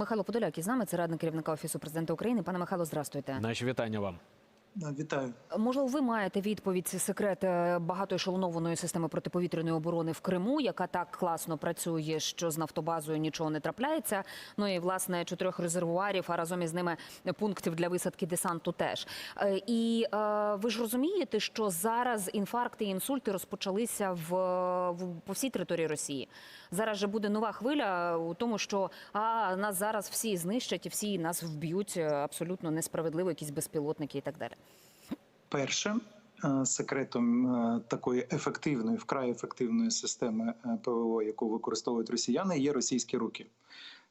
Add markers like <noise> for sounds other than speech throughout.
Михайло Подоляк із нами, це радник керівника офісу президента України. Пане Михайло, здрастуйте. Наші вітання вам. Вітаю. Можливо, ви маєте відповідь секрет е, багатоешелонованої системи протиповітряної оборони в Криму, яка так класно працює, що з нафтобазою нічого не трапляється. Ну і власне чотирьох резервуарів, а разом із ними пунктів для висадки десанту теж. Е, І е, ви ж розумієте, що зараз інфаркти і інсульти розпочалися в, в по всій території Росії. Зараз же буде нова хвиля у тому, що а нас зараз всі знищать і всі нас вб'ють абсолютно несправедливо, якісь безпілотники і так далі. Перше е, секретом е, такої ефективної, вкрай ефективної системи е, ПВО, яку використовують росіяни, є російські руки.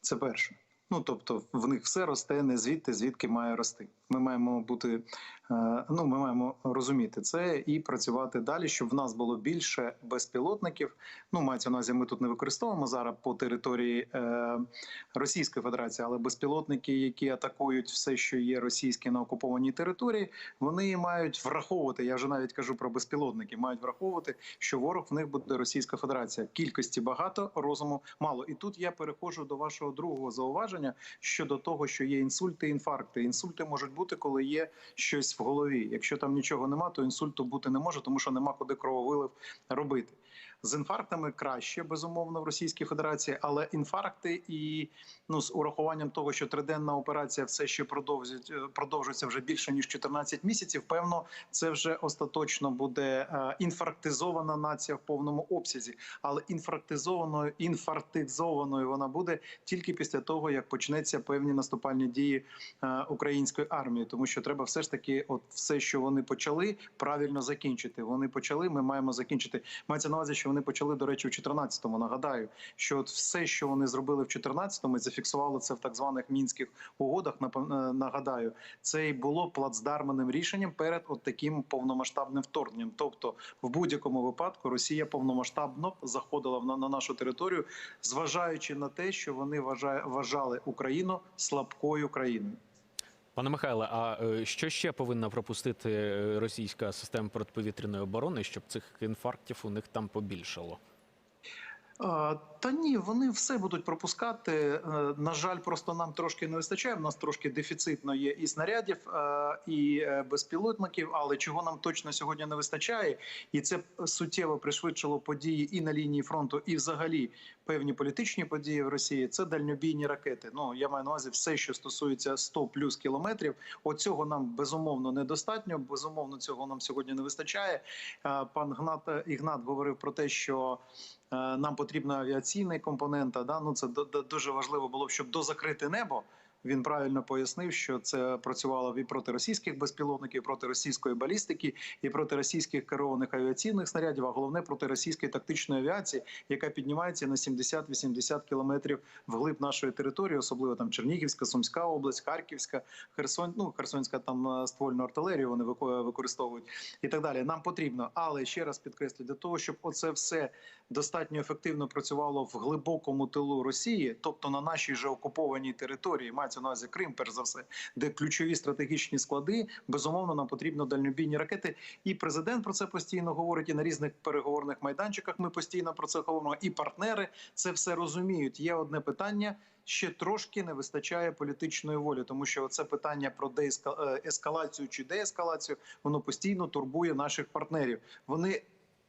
Це перше. Ну тобто в них все росте не звідти, звідки має рости. Ми маємо бути, е, ну ми маємо розуміти це і працювати далі, щоб в нас було більше безпілотників. Ну мається увазі, ми тут не використовуємо зараз по території е, Російської Федерації, але безпілотники, які атакують все, що є російське на окупованій території, вони мають враховувати. Я вже навіть кажу про безпілотники, мають враховувати, що ворог в них буде Російська Федерація. Кількості багато, розуму мало. І тут я переходжу до вашого другого зауваження щодо того, що є інсульти, інфаркти. Інсульти можуть бути, коли є щось в голові. Якщо там нічого нема, то інсульту бути не може, тому що нема куди крововилив робити. З інфарктами краще, безумовно, в Російській Федерації, але інфаркти і ну з урахуванням того, що триденна операція все ще продовжується, продовжується вже більше ніж 14 місяців. Певно, це вже остаточно буде е, інфарктизована нація в повному обсязі, але інфарктизованою, інфарктизованою вона буде тільки після того, як почнеться певні наступальні дії е, української армії, тому що треба все ж таки, от все, що вони почали, правильно закінчити. Вони почали. Ми маємо закінчити. Мається на увазі, що вони почали до речі, в 14-му. Нагадаю, що от все, що вони зробили в 14-му, зафіксували це в так званих мінських угодах. е, Нагадаю, це і було плацдарменним рішенням перед от таким повномасштабним вторгненням. Тобто, в будь-якому випадку Росія повномасштабно заходила на, на нашу територію, зважаючи на те, що вони вважали Україну слабкою країною. Пане Михайле, а е, що ще повинна пропустити е, російська система протиповітряної оборони, щоб цих інфарктів у них там побільшало? Та ні, вони все будуть пропускати. Е, На жаль, просто нам трошки не вистачає. У нас трошки дефіцитно є і снарядів, е, і е, безпілотників. Але чого нам точно сьогодні не вистачає, і це суттєво пришвидшило події і на лінії фронту, і взагалі певні політичні події в Росії. Це дальнобійні ракети. Ну я маю на увазі все, що стосується 100 плюс кілометрів. Оцього нам безумовно недостатньо. Безумовно, цього нам сьогодні не вистачає. Пан Гнат Ігнат говорив про те, що нам потрібна авіаційний компонент. Да? Ну це дуже важливо було, б, щоб дозакрити небо. Він правильно пояснив, що це працювало і проти російських безпілотників, і проти російської балістики, і проти російських керованих авіаційних снарядів, а головне проти російської тактичної авіації, яка піднімається на 70-80 кілометрів вглиб нашої території, особливо там Чернігівська, Сумська область, Харківська, Херсон, ну Херсонська там е, ствольну артилерію вони вико- використовують і так далі. Нам потрібно, але ще раз підкреслю, для того, щоб оце все достатньо ефективно працювало в глибокому тилу Росії, тобто на нашій же окупованій території, мається на увазі Крим, перш за все, де ключові стратегічні склади, безумовно, нам потрібно дальнобійні ракети. І президент про це постійно говорить. І на різних переговорних майданчиках ми постійно про це говоримо. І партнери це все розуміють. Є одне питання. Ще трошки не вистачає політичної волі, тому що це питання про дееска- е, чи деескалацію, воно постійно турбує наших партнерів. Вони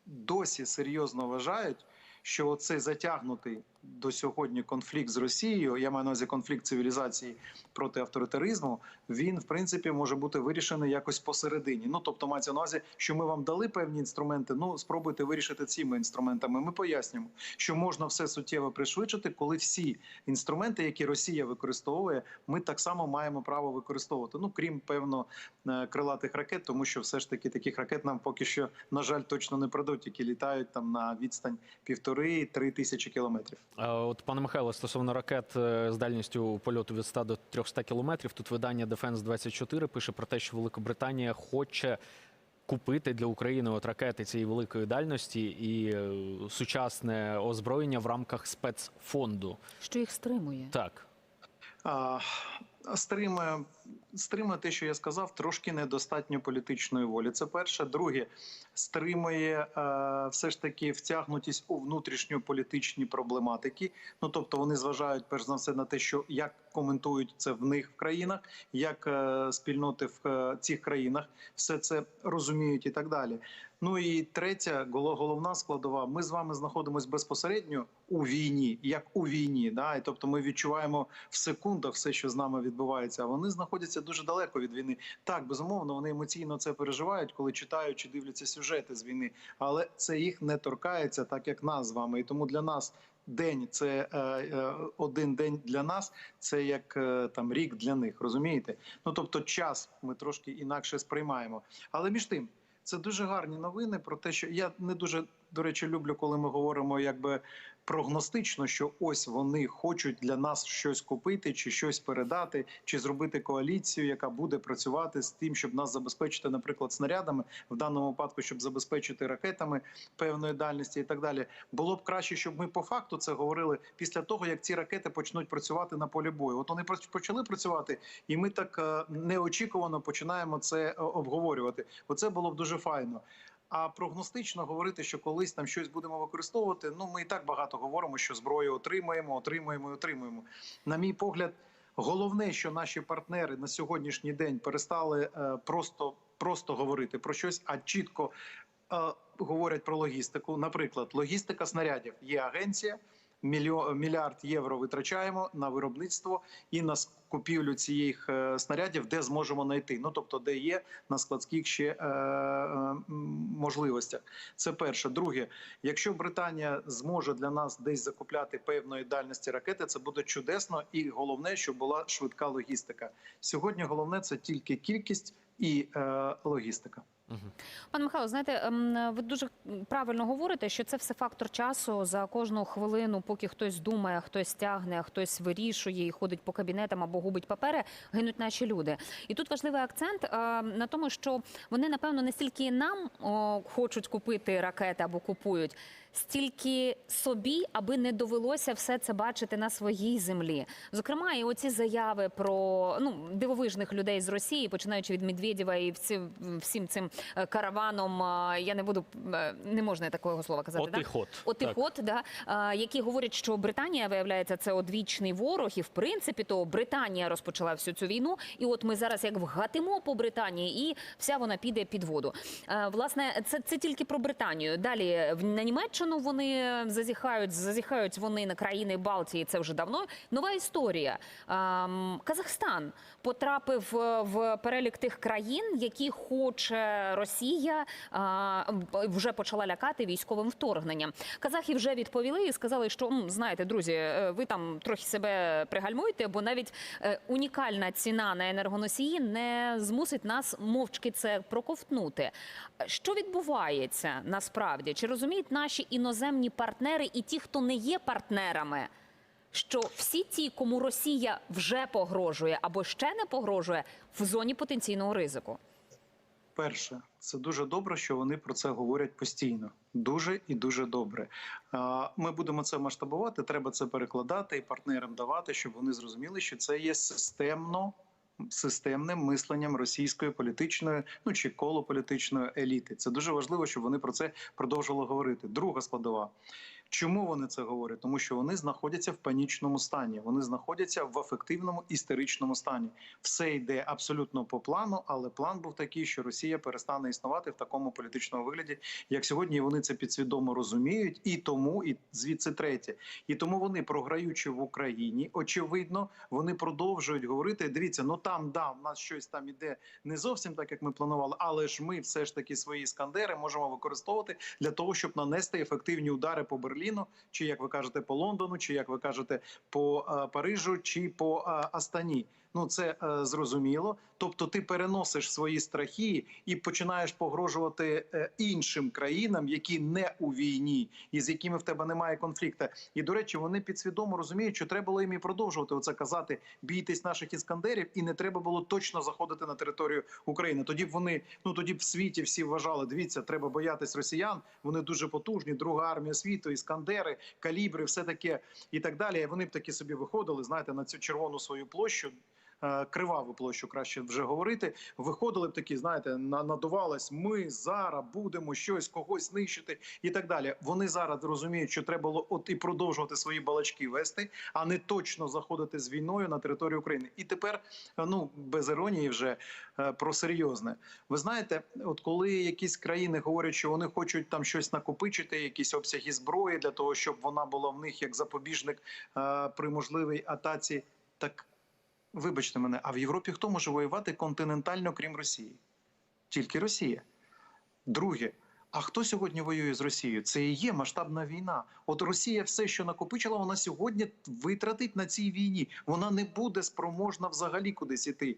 досі серйозно вважають, що оцей затягнутий до сьогодні конфлікт з Росією, я маю на увазі конфлікт цивілізації проти авторитаризму, він в принципі може бути вирішений якось посередині. Ну тобто, мається на увазі, що ми вам дали певні інструменти. Ну спробуйте вирішити цими інструментами. Ми пояснюємо, що можна все суттєво пришвидшити, коли всі інструменти, які Росія використовує, ми так само маємо право використовувати. Ну крім певно е, крилатих ракет, тому що все ж таки таких ракет нам поки що на жаль точно не продадуть, які літають там на відстань півтори-три тисячі кілометрів. А От, пане Михайло, стосовно ракет е, з дальністю польоту від 100 до 300 кілометрів, тут видання Defense 24 пише про те, що Великобританія хоче купити для України от ракети цієї великої дальності і е, сучасне озброєння в рамках спецфонду. Що їх стримує? Так. А, Стримує стримує те, що я сказав, трошки недостатньо політичної волі. Це перше. Друге, стримує е, все ж таки втягнутість у внутрішньополітичні проблематики. Ну тобто вони зважають перш за все на те, що як коментують це в них в країнах, як е, спільноти в е, цих країнах все це розуміють і так далі. Ну і третя головна складова. Ми з вами знаходимося безпосередньо у війні, як у війні. Да? І тобто ми відчуваємо в секундах все, що з нами відбувається. А вони знаходяться дуже далеко від війни. Так, безумовно, вони емоційно це переживають, коли читають чи дивляться сюжети з війни, але це їх не торкається, так як нас з вами. І тому для нас. День це е, е, один день для нас, це як е, там рік для них. Розумієте? Ну тобто, час ми трошки інакше сприймаємо. Але між тим, це дуже гарні новини про те, що я не дуже до речі люблю, коли ми говоримо якби прогностично, що ось вони хочуть для нас щось купити, чи щось передати, чи зробити коаліцію, яка буде працювати з тим, щоб нас забезпечити, наприклад, снарядами в даному випадку, щоб забезпечити ракетами певної дальності і так далі. Було б краще, щоб ми по факту це говорили після того, як ці ракети почнуть працювати на полі бою. От вони почали працювати, і ми так е, неочікувано починаємо це е, обговорювати. Оце було б дуже файно. А прогностично говорити, що колись там щось будемо використовувати. Ну ми і так багато говоримо, що зброю отримаємо, отримуємо і отримуємо. На мій погляд, головне, що наші партнери на сьогоднішній день перестали е, просто, просто говорити про щось, а чітко е, говорять про логістику. Наприклад, логістика снарядів є агенція. Мільярд євро витрачаємо на виробництво і на купівлю цих е, снарядів, де зможемо знайти. Ну тобто, де є на складських ще е, е, можливостях. Це перше. Друге, якщо Британія зможе для нас десь закупляти певної дальності ракети, це буде чудесно, і головне, щоб була швидка логістика. Сьогодні головне це тільки кількість і е, логістика. Пане Михайло, знаєте, ем, ви дуже правильно говорите, що це все фактор часу за кожну хвилину, поки хтось думає, хтось тягне, хтось вирішує і ходить по кабінетам або губить папери, гинуть наші люди. І тут важливий акцент е, на тому, що вони напевно не стільки нам хочуть купити ракети або купують. Стільки собі, аби не довелося все це бачити на своїй землі. Зокрема, і оці заяви про ну дивовижних людей з Росії, починаючи від Медведєва і всі, всім цим караваном. е, Я не буду е, не можна такого слова казати. От да? і ход. От і Так. да, е, які говорять, що Британія виявляється це одвічний ворог, і в принципі то Британія розпочала всю цю війну. І от ми зараз як вгатимо по Британії, і вся вона піде під воду. Е, Власне, це, це тільки про Британію. Далі на Німеччину вони зазіхають, зазіхають вони на країни Балтії. Це вже давно. Нова історія. Ем, Казахстан потрапив е, в перелік тих країн, які хоче Росія вже почала лякати військовим вторгненням. Казахи вже відповіли і сказали, що знаєте, друзі, е, ви там трохи себе пригальмуйте, бо навіть е, унікальна ціна на енергоносії не змусить нас мовчки це проковтнути. Що відбувається насправді? Чи розуміють наші іноземні партнери і ті, хто не є партнерами? Що всі ті, кому Росія вже погрожує або ще не погрожує, в зоні потенційного ризику. Перше, це дуже добре, що вони про це говорять постійно. Дуже і дуже добре. Ми будемо це масштабувати. Треба це перекладати і партнерам давати, щоб вони зрозуміли, що це є системно. Системним мисленням російської політичної, ну чи колополітичної еліти. Це дуже важливо, щоб вони про це продовжували говорити. Друга складова. Чому вони це говорять? Тому що вони знаходяться в панічному стані, вони знаходяться в афективному істеричному стані. Все йде абсолютно по плану, але план був такий, що Росія перестане існувати в такому політичному вигляді, як сьогодні. І Вони це підсвідомо розуміють, і тому, і звідси третє, і тому вони, програючи в Україні, очевидно, вони продовжують говорити: дивіться, ну там да, в нас щось там іде не зовсім так, як ми планували, але ж ми все ж таки свої іскандери можемо використовувати для того, щоб нанести ефективні удари по Берліну, чи як ви кажете, по Лондону, чи як ви кажете, по е, Парижу, чи по е, Астані. Ну це е, зрозуміло. Тобто, ти переносиш свої страхи і починаєш погрожувати е, іншим країнам, які не у війні, і з якими в тебе немає конфлікту. І до речі, вони підсвідомо розуміють, що треба було їм і продовжувати оце казати: бійтесь наших іскандерів, і не треба було точно заходити на територію України. Тоді б вони ну тоді б в світі всі вважали, дивіться, треба боятись росіян. Вони дуже потужні. Друга армія світу, іскандери, калібри, все таке і так далі. І вони б таки собі виходили, знаєте, на цю червону свою площу. Е, криваву площу, краще вже говорити. Виходили б такі, знаєте, на- надувались. Ми зараз будемо щось когось нищити і так далі. Вони зараз розуміють, що треба було от і продовжувати свої балачки вести, а не точно заходити з війною на територію України. І тепер, е, ну без іронії, вже е, про серйозне. Ви знаєте, от коли якісь країни говорять, що вони хочуть там щось накопичити, якісь обсяги зброї для того, щоб вона була в них як запобіжник при можливій атаці, так вибачте мене, а в Європі хто може воювати континентально, крім Росії? Тільки Росія. Друге. А хто сьогодні воює з Росією? Це і є масштабна війна. От Росія все, що накопичила, вона сьогодні витратить на цій війні. Вона не буде спроможна взагалі кудись іти.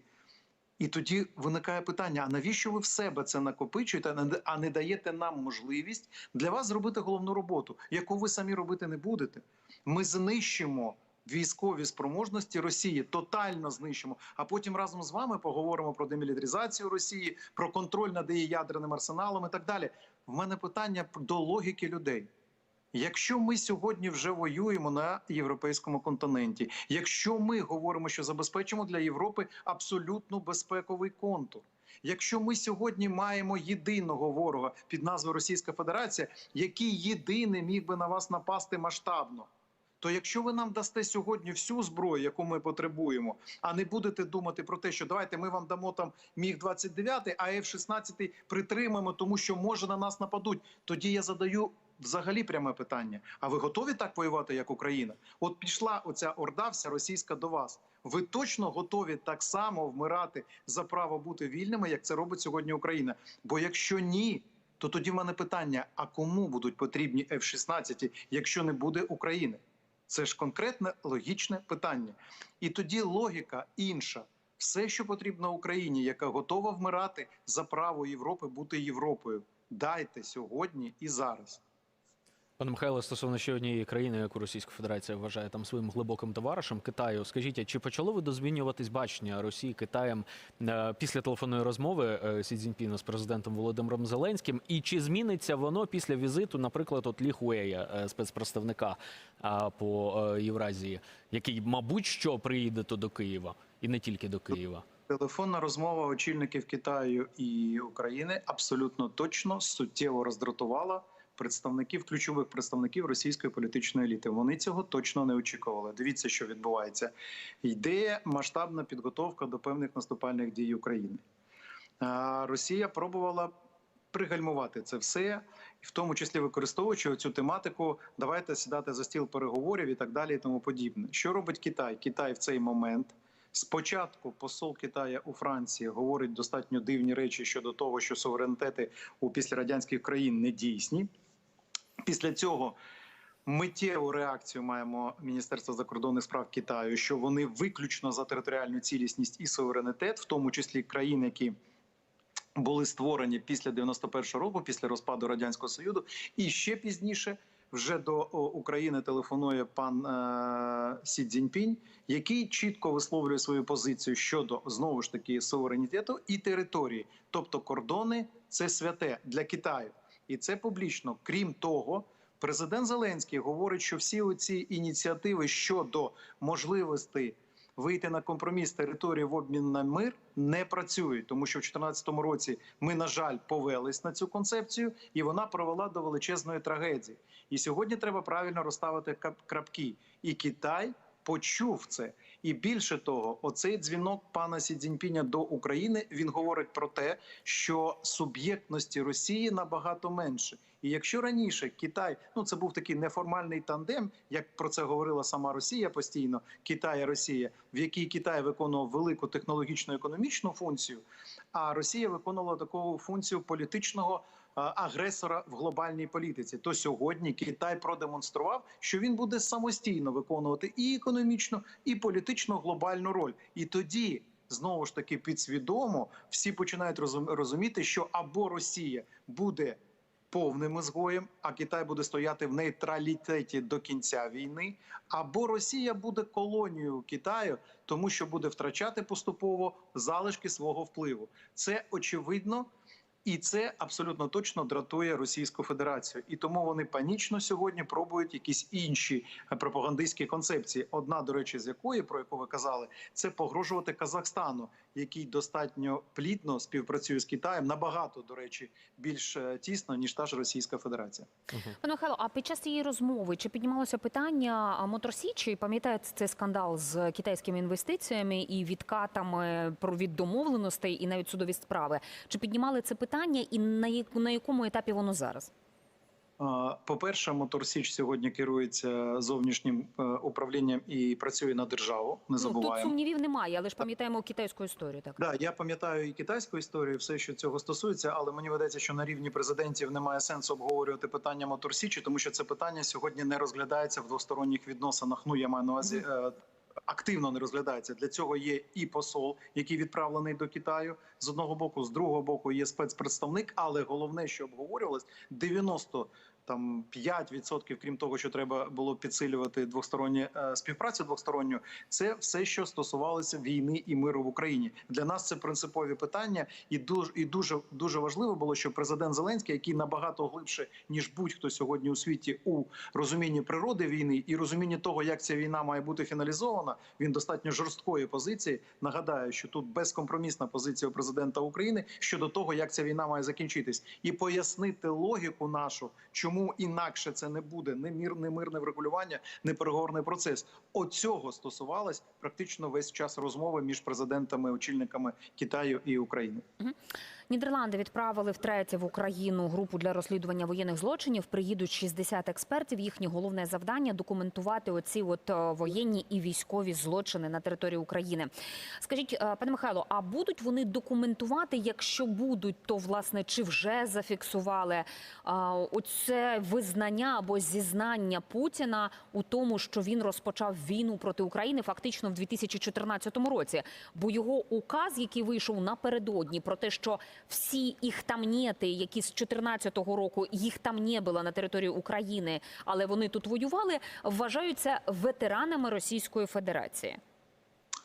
І тоді виникає питання: а навіщо ви в себе це накопичуєте, а не- даєте нам можливість для вас зробити головну роботу, яку ви самі робити не будете? Ми знищимо військові спроможності Росії, тотально знищимо. А потім разом з вами поговоримо про демілітаризацію Росії, про контроль над її ядерним арсеналом і так далі. В мене питання до логіки людей. Якщо ми сьогодні вже воюємо на європейському континенті, якщо ми говоримо, що забезпечимо для Європи абсолютно безпековий контур, якщо ми сьогодні маємо єдиного ворога під назвою Російська Федерація, який єдиний міг би на вас напасти масштабно. То якщо ви нам дасте сьогодні всю зброю, яку ми потребуємо, а не будете думати про те, що давайте ми вам дамо там міг 29 а F-16 притримаємо, тому що може на нас нападуть. Тоді я задаю взагалі пряме питання: а ви готові так воювати, як Україна? От пішла оця орда, вся російська до вас. Ви точно готові так само вмирати за право бути вільними, як це робить сьогодні Україна? Бо якщо ні, то тоді в мене питання: а кому будуть потрібні F-16, якщо не буде України? Це ж конкретне логічне питання. І тоді логіка інша. Все, що потрібно Україні, яка готова вмирати за право Європи бути Європою, дайте сьогодні і зараз. Пане Михайло, стосовно ще однієї країни, яку Російська Федерація вважає там своїм глибоким товаришем Китаю, скажіть, чи почало ви дозмінюватись бачення Росії Китаєм е, після телефонної розмови е, Сі Цзіньпіна з президентом Володимиром Зеленським? І чи зміниться воно після візиту, наприклад, от Лі Хуея, е, спецпредставника по Євразії, який, мабуть, що приїде то до Києва і не тільки до Києва? Телефонна розмова очільників Китаю і України абсолютно точно суттєво роздратувала представників ключових представників російської політичної еліти. Вони цього точно не очікували. Дивіться, що відбувається. Йде масштабна підготовка до певних наступальних дій України. Росія пробувала пригальмувати це все, в тому числі використовуючи цю тематику, давайте сідати за стіл переговорів і так далі, і тому подібне. Що робить Китай? Китай в цей момент. Спочатку посол Китая у Франції говорить достатньо дивні речі щодо того, що суверенітети у післярадянських країн не дійсні. Після цього миттєву реакцію маємо Міністерство закордонних справ Китаю, що вони виключно за територіальну цілісність і суверенітет, в тому числі країн, які були створені після 91-го року, після розпаду радянського союзу, і ще пізніше. Вже до України телефонує пан е, Сі Цзіньпінь, який чітко висловлює свою позицію щодо знову ж таки суверенітету і території, тобто кордони це святе для Китаю, і це публічно. Крім того, президент Зеленський говорить, що всі оці ініціативи щодо можливостей вийти на компроміс території в обмін на мир не працюють, тому що в 2014 році ми, на жаль, повелись на цю концепцію, і вона привела до величезної трагедії. І сьогодні треба правильно розставити крапки. І Китай почув це. І більше того, оцей дзвінок пана Сі Цзіньпіня до України він говорить про те, що суб'єктності Росії набагато менше. І якщо раніше Китай, ну це був такий неформальний тандем, як про це говорила сама Росія постійно, Китай і Росія, в якій Китай виконував велику технологічну економічну функцію, а Росія виконувала таку функцію політичного агресора в глобальній політиці. То сьогодні Китай продемонстрував, що він буде самостійно виконувати і економічну, і політичну глобальну роль. І тоді. Знову ж таки, підсвідомо всі починають розуміти, що або Росія буде повним ізгоєм, а Китай буде стояти в нейтралітеті до кінця війни, або Росія буде колонією Китаю, тому що буде втрачати поступово залишки свого впливу. Це очевидно І це абсолютно точно дратує Російську Федерацію, і тому вони панічно сьогодні пробують якісь інші пропагандистські концепції. Одна, до речі, з якої про яку ви казали, це погрожувати Казахстану, який достатньо плідно співпрацює з Китаєм набагато, до речі, більш е, тісно ніж та ж Російська Федерація. Пане Михайло, а під час цієї розмови чи піднімалося питання Моторсічі? Пам'ятаєте цей скандал з китайськими інвестиціями і відкатами про від домовленостей і навіть судові справи? Чи піднімали це питання, і на яку- на якому етапі воно зараз? По-перше, Моторсіч сьогодні керується зовнішнім е, управлінням і працює на державу. Не Ну, тут сумнівів немає, але ж пам'ятаємо китайську історію. Так Да, я пам'ятаю і китайську історію, все, що цього стосується, але мені видається, що на рівні президентів немає сенсу обговорювати питання Моторсічі, тому що це питання сьогодні не розглядається в двосторонніх відносинах. Ну я маю на увазі. е, Активно не розглядається для цього. Є і посол, який відправлений до Китаю з одного боку, з другого боку є спецпредставник. Але головне, що обговорювалось, 90 там 5%, крім того, що треба було підсилювати двосторонню е, співпрацю двосторонню, це все, що стосувалося війни і миру в Україні. Для нас це принципові питання, і дуже і дуже дуже важливо було, що президент Зеленський, який набагато глибше ніж будь-хто сьогодні у світі у розумінні природи війни і розумінні того, як ця війна має бути фіналізована, він достатньо жорсткої позиції. Нагадаю, що тут безкомпромісна позиція президента України щодо того, як ця війна має закінчитись, і пояснити логіку нашу, чому інакше це не буде не мір, не мирне врегулювання, не переговорний процес. Оцього стосувалось практично весь час розмови між президентами, очільниками Китаю і України. Нідерланди відправили втретє в Україну групу для розслідування воєнних злочинів. Приїдуть 60 експертів. Їхнє головне завдання документувати оці от е, воєнні і військові злочини на території України. Скажіть, е, пане Михайло, а будуть вони документувати? Якщо будуть, то власне чи вже зафіксували е, оце визнання або зізнання Путіна у тому, що він розпочав війну проти України фактично в 2014 році? Бо його указ, який вийшов напередодні, про те, що всі їх там нети, які з 2014 року їх там не було на території України, але вони тут воювали, вважаються ветеранами Російської Федерації.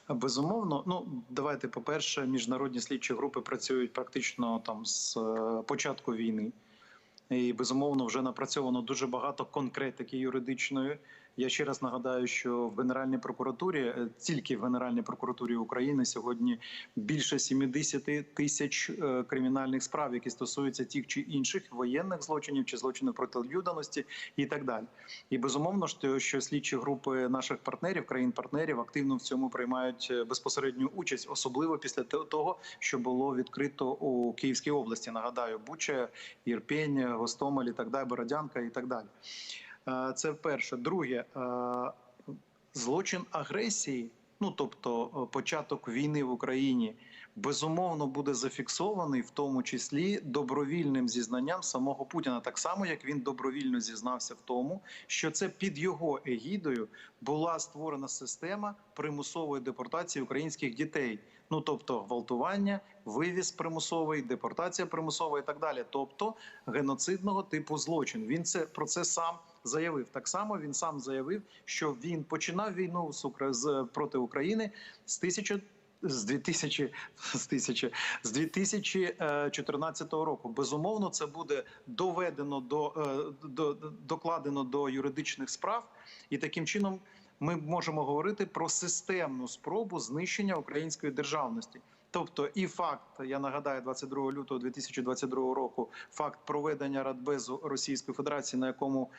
Безумовно, ну давайте, по-перше, міжнародні слідчі групи працюють практично там з е, початку війни, і безумовно вже напрацьовано дуже багато конкретики юридичної. Я ще раз нагадаю, що в Генеральній прокуратурі, е, тільки в Генеральній прокуратурі України сьогодні більше 70 тисяч е, кримінальних справ, які стосуються тих чи інших воєнних злочинів чи злочинів проти людяності і так далі. І безумовно що, слідчі групи наших партнерів, країн-партнерів, активно в цьому приймають е, безпосередню участь, особливо після того, що було відкрито у Київській області. Нагадаю, Буча, Єрпень, Гостомель і так далі, Бородянка і так далі. Е, Це перше. Друге, е, злочин агресії, ну тобто е, початок війни в Україні, безумовно буде зафіксований, в тому числі добровільним зізнанням самого Путіна, так само як він добровільно зізнався в тому, що це під його егідою була створена система примусової депортації українських дітей. Ну тобто гвалтування, вивіз примусовий, депортація примусова і так далі. Тобто геноцидного типу злочин. Він це про це сам заявив. Так само він сам заявив, що він починав війну з з проти України з тисяча. З 2000, з 1000, з 2014 року безумовно це буде доведено до, е, до докладено до юридичних справ, і таким чином ми можемо говорити про системну спробу знищення української державності. Тобто, і факт, я нагадаю, 22 лютого 2022 року, факт проведення Радбезу Російської Федерації, на якому,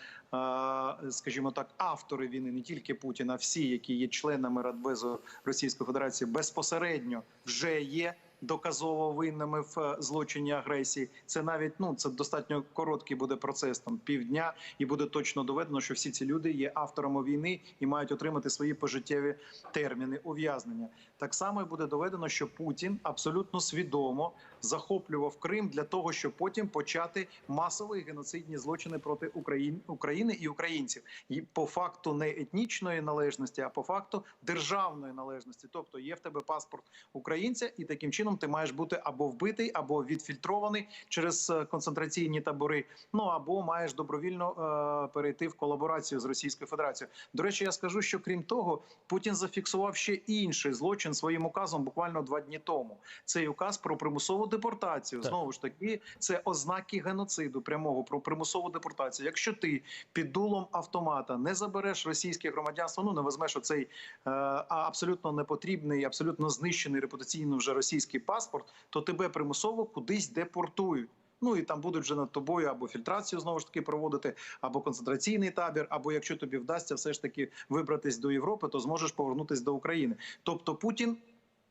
скажімо так, автори війни, не тільки Путін, а всі, які є членами Радбезу Російської Федерації, безпосередньо вже є доказово винними в е, злочині агресії. Це навіть ну це достатньо короткий буде процес, там півдня, і буде точно доведено, що всі ці люди є авторами війни і мають отримати свої пожиттєві терміни ув'язнення. Так само і буде доведено, що Путін абсолютно свідомо захоплював Крим для того, щоб потім почати масові геноцидні злочини проти Україн, України і українців, і по факту не етнічної належності, а по факту державної належності. Тобто є в тебе паспорт українця, і таким чином чином ти маєш бути або вбитий, або відфільтрований через е, концентраційні табори. Ну або маєш добровільно е, перейти в колаборацію з Російською Федерацією. До речі, я скажу, що крім того, Путін зафіксував ще інший злочин своїм указом буквально два дні тому. Цей указ про примусову депортацію. Так. Знову ж таки, це ознаки геноциду прямого про примусову депортацію. Якщо ти під дулом автомата не забереш російське громадянство, ну не візьмеш оцей е, абсолютно непотрібний, абсолютно знищений репутаційно вже російський паспорт, то тебе примусово кудись депортують. Ну і там будуть вже над тобою або фільтрацію знову ж таки проводити, або концентраційний табір, або якщо тобі вдасться все ж таки вибратись до Європи, то зможеш повернутись до України. Тобто Путін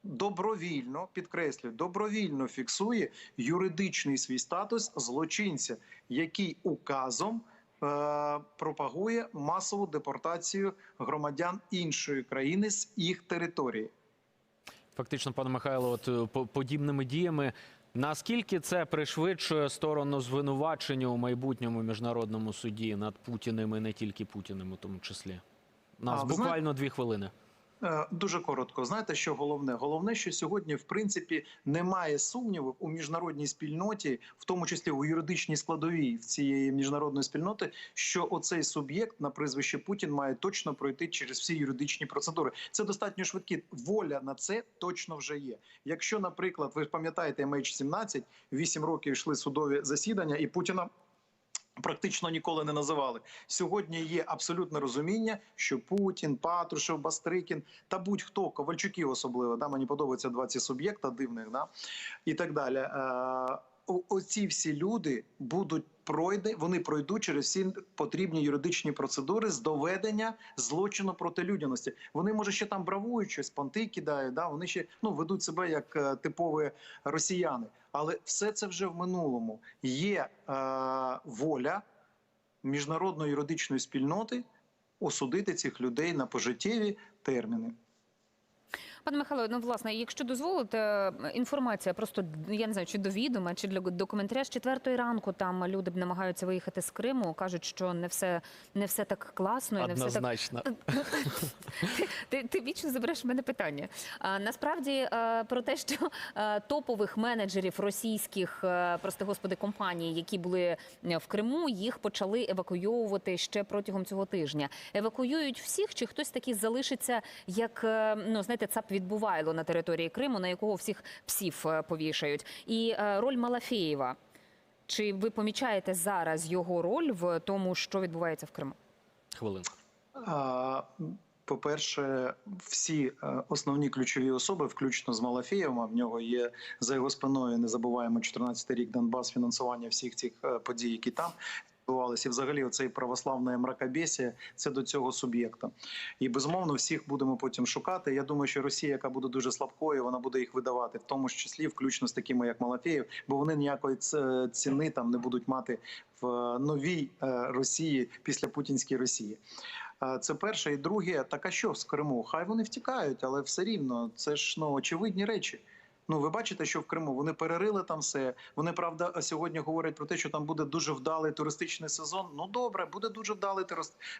добровільно підкреслюю, добровільно фіксує юридичний свій статус злочинця, який указом е, пропагує масову депортацію громадян іншої країни з їх території. Фактично, пане Михайло, от е, по- подібними діями. Наскільки це пришвидшує сторону звинувачення у майбутньому міжнародному суді над Путіним і не тільки Путіним, у тому числі? У нас А, буквально знаєте- дві хвилини. Е, Дуже коротко. Знаєте, що головне? Головне, що сьогодні, в принципі, немає сумніву у міжнародній спільноті, в тому числі у юридичній складовій в цієї міжнародної спільноти, що оцей суб'єкт на прізвище Путін має точно пройти через всі юридичні процедури. Це достатньо швидкі. Воля на це точно вже є. Якщо, наприклад, ви пам'ятаєте, MH17, 8 років йшли судові засідання, і Путіна практично ніколи не називали. Сьогодні є абсолютне розуміння, що Путін, Патрушев, Бастрикін та будь-хто, Ковальчуків, особливо, да, мені подобається два ці суб'єкта дивних, да, і так далі. Оці всі люди будуть пройде, вони пройдуть через всі потрібні юридичні процедури з доведення злочину проти людяності. Вони може ще там бравують щось, понти кидають. Да, вони ще ну ведуть себе як е, типові росіяни. Але все це вже в минулому. Є е, воля міжнародної юридичної спільноти осудити цих людей на пожиттєві терміни. Пане Михайло, ну власне, якщо дозволите, інформація просто я не знаю, чи до відома, чи для до коментаря з четвертої ранку там люди намагаються виїхати з Криму, кажуть, що не все не все так класно, і не все так Однозначно. <laughs> ти, ти вічно забереш мене питання. А, насправді е, про те, що е, топових менеджерів російських, е, прости господи, компаній, які були в Криму, їх почали евакуйовувати ще протягом цього тижня. Евакуюють всіх, чи хтось такий залишиться, як ну знаєте, цап відбувайло на території Криму, на якого всіх псів е, повішають. І е, роль Малафєєва. Чи ви помічаєте зараз його роль в тому, що відбувається в Криму? Хвилину. А, По-перше, всі е, основні ключові особи, включно з Малафєєвим, а в нього є за його спиною, не забуваємо, 14-й рік Донбас, фінансування всіх цих подій, які там відбувалися. І взагалі оцей православне мракобесія – це до цього суб'єкта. І безумовно всіх будемо потім шукати. Я думаю, що Росія, яка буде дуже слабкою, вона буде їх видавати, в тому числі, включно з такими, як Малафєєв, бо вони ніякої ціни там не будуть мати в новій е, Росії після путінській Росії. Е, Це перше. І друге, так а що з Криму? Хай вони втікають, але все рівно це ж ну очевидні речі. Ну, ви бачите, що в Криму вони перерили там все. Вони правда сьогодні говорять про те, що там буде дуже вдалий туристичний сезон. Ну добре, буде дуже вдалий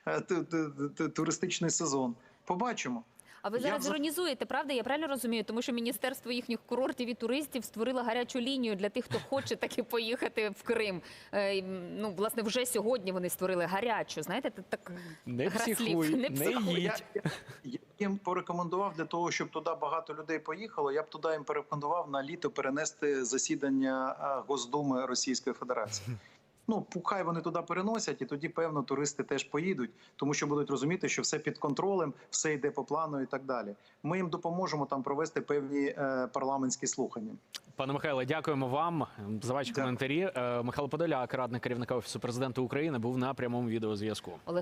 е, ту- ту- ту- туристичний сезон. Побачимо. А ви зараз взаг- іронізуєте, правда? Я правильно розумію, тому що міністерство їхніх курортів і туристів створило гарячу лінію для тих, хто хоче таки поїхати в Крим. Е, ну, власне, вже сьогодні вони створили гарячу. Знаєте, так Не психуй, не не психуй. Я, їдь. я, я їм порекомендував для того, щоб туди багато людей поїхало. Я б туди їм порекомендував на літо перенести засідання Госдуми Російської Федерації. Ну, хай вони туди переносять, і тоді, певно, туристи теж поїдуть, тому що будуть розуміти, що все під контролем, все йде по плану і так далі. Ми їм допоможемо там провести певні е, парламентські слухання. Пане Михайле, дякуємо вам за ваші Дякую. коментарі. Е, Михайло Подоляк, радник керівника офісу президента України, був на прямому відеозв'язку. Олег